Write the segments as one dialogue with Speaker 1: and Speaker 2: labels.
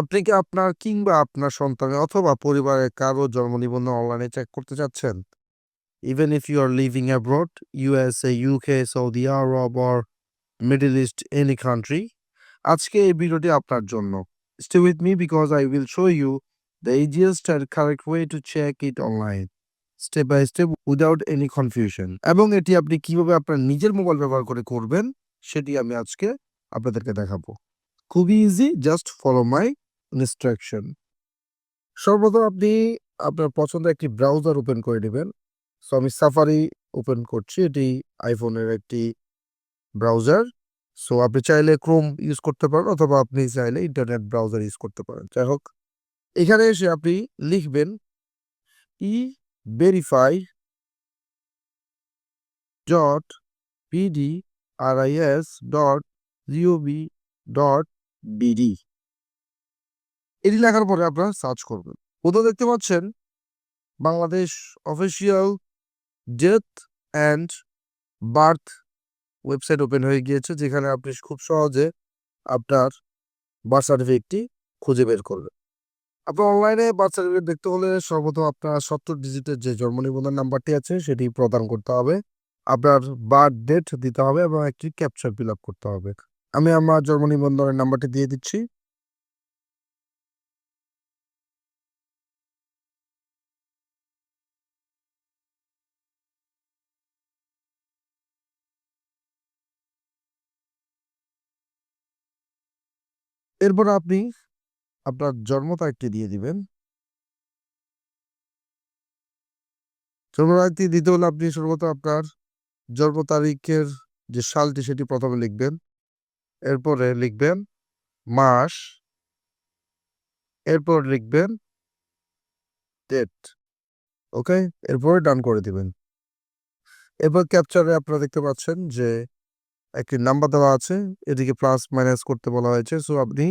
Speaker 1: আপনি কি আপনার কিংবা আপনার সন্তান অথবা পরিবারের কারও জন্ম নিবন্ধন অনলাইনে চেক করতে চাচ্ছেন? Even if you are living abroad USA UK Saudi Arabia or Middle East any country আজকে এই ভিডিওটি আপনার জন্য। Stay with me because I will show you the easiest and correct way to check it online step by step without any confusion এবং এটি আপনি কীভাবে আপনার নিজের মোবাইল ব্যবহার করে করবেন, সেটি আমি আজকে আপনাদেরকে দেখাবো। খুবই easy just follow my instruction. সর্বপ্রথম আপনি আপনার পছন্দের একটি ব্রাউজার ওপেন করে নেবেন। সো আমি সাফারি ওপেন করছি। এটি আইফোনের একটি ব্রাউজার। সো আপনি চাইলে ক্রোম ইউজ করতে পারেন অথবা আপনি চাইলে ইন্টারনেট ব্রাউজার ইউজ করতে পারেন। যাই হোক, এখানে এসে আপনি লিখবেন e verify dot P D R I S dot G O V dot BD এটি লেখার পরে আপনারা সার্চ করবেন। কোথাও দেখতে পাচ্ছেন Bangladesh official death and birth website open হয়ে গিয়েছে, যেখানে আপনি খুব সহজে আপনার বার্থ সার্টিফিকেটটি খুঁজে বের করবেন। আপনার অনলাইনে বার্থ সার্টিফিকেট দেখতে হলে সর্বপ্রথম আপনার ৭০ ডিজিটের যে জন্ম নিবন্ধন নাম্বারটি আছে, সেটি প্রদান করতে হবে। আপনার বার্থ ডেট দিতে হবে এবং একটি ক্যাপচার ফিল আপ করতে হবে। আমি আমার জন্ম নিবন্ধনের নাম্বারটি দিয়ে দিচ্ছি। এরপর আপনি আপনার জন্ম তারিখটি দিয়ে দিবেন। জন্ম তারিখটি দিতে হলে আপনি সর্বপ্রথম আপনার জন্ম তারিখের যে সালটি সেটি প্রথমে লিখবেন। এরপরে লিখবেন মাস। এরপর লিখবেন ডেট। ওকে? এরপরে ডান করে দিবেন। এরপর ক্যাপচারে আপনারা দেখতে পাচ্ছেন যে একটি নাম্বার দেওয়া আছে। এদিকে প্লাস মাইনাস করতে বলা হয়েছে। সো আপনি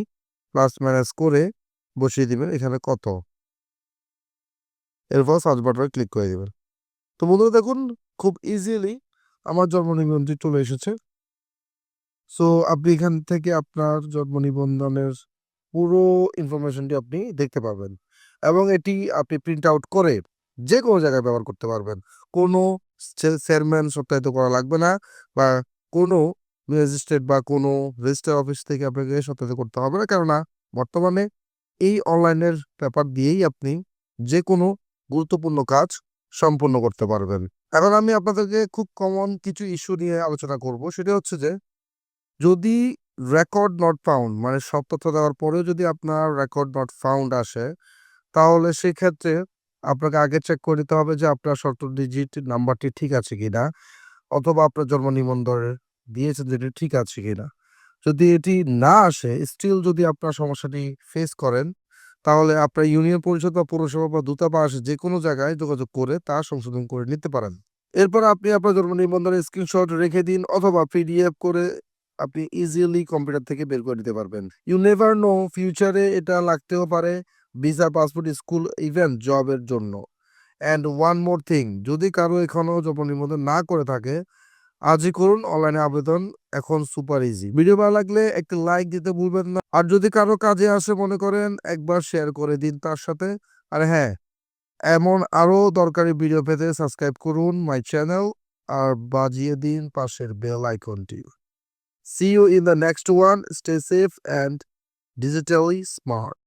Speaker 1: প্লাস মাইনাস করে বসিয়ে দিবেন এখানে কত। এরপর সার্চ বাটনে ক্লিক করে দেবেন তো বন্ধুরা দেখুন, খুব ইজিলি আমার জন্ম নিবন্ধনটি চলে এসেছে। সো আপনি এখান থেকে আপনার জন্ম নিবন্ধনের পুরো ইনফরমেশনটি আপনি দেখতে পাবেন। এবং এটি আপনি প্রিন্ট আউট করে যে কোনো জায়গায় ব্যবহার করতে পারবেন। কোনো চেয়ারম্যান সত্যায়িত করা লাগবে না বা কোনো ম্যাজিস্ট্রেট বা কোনো রেজিস্ট্রার অফিস থেকে আপনাকে সত্যায়িত করতে হবে না। কেননা বর্তমানে এই অনলাইনের পেপার দিয়েই আপনি যে কোনো গুরুত্বপূর্ণ কাজ সম্পন্ন করতে পারবেন। এখন আমি আপনাদেরকে খুব কমন কিছু ইস্যু নিয়ে আলোচনা করব। সেটা হচ্ছে যে, যদি রেকর্ড নট ফাউন্ড মানে সব তথ্য দেওয়ার পরেও যদি আপনার রেকর্ড নট ফাউন্ড আসে, তাহলে সেক্ষেত্রে আপনাকে আগে চেক করে নিতে হবে যে আপনার ৭০ ডিজিট নাম্বারটি ঠিক আছে কিনা, অথবা আপনার জন্ম নিবন্ধনের দিয়েছেন যেটি ঠিক আছে কিনা। যদি এটি না আসে স্টিল যদি আপনার সমস্যাটি ফেস করেন তাহলে আপনার ইউনিয়ন পরিষদ বা পৌরসভা বা দূতাবাস যেকোনো জায়গায় যোগাযোগ করে তা সংশোধন করে নিতে পারেন। এরপর আপনি আপনার জন্ম নিবন্ধনের স্ক্রিনশট রেখে দিন অথবা পিডিএফ করে আপনি ইজিলি কম্পিউটার থেকে বের করে নিতে পারবেন। ইউ নেভার নো ফিউচারে এটা লাগতেও পারে ভিসা, পাসপোর্ট, স্কুল, ইভেন্ট জবের জন্য। অ্যান্ড ওয়ান মোর থিং যদি কারও এখনও জন্ম নিবন্ধন না করে থাকে আজই করুন অনলাইনে আবেদন এখন সুপার ইজি। ভিডিও ভালো লাগলে একটি লাইক দিতে ভুলবেন না। আর যদি কারও কাজে আসে মনে করেন একবার শেয়ার করে দিন তার সাথে। আর হ্যাঁ, এমন আরও দরকারি ভিডিও পেতে সাবস্ক্রাইব করুন মাই চ্যানেল আর বাজিয়ে দিন পাশের বেল আইকনটি। See you in the next one Stay safe and digitally smart.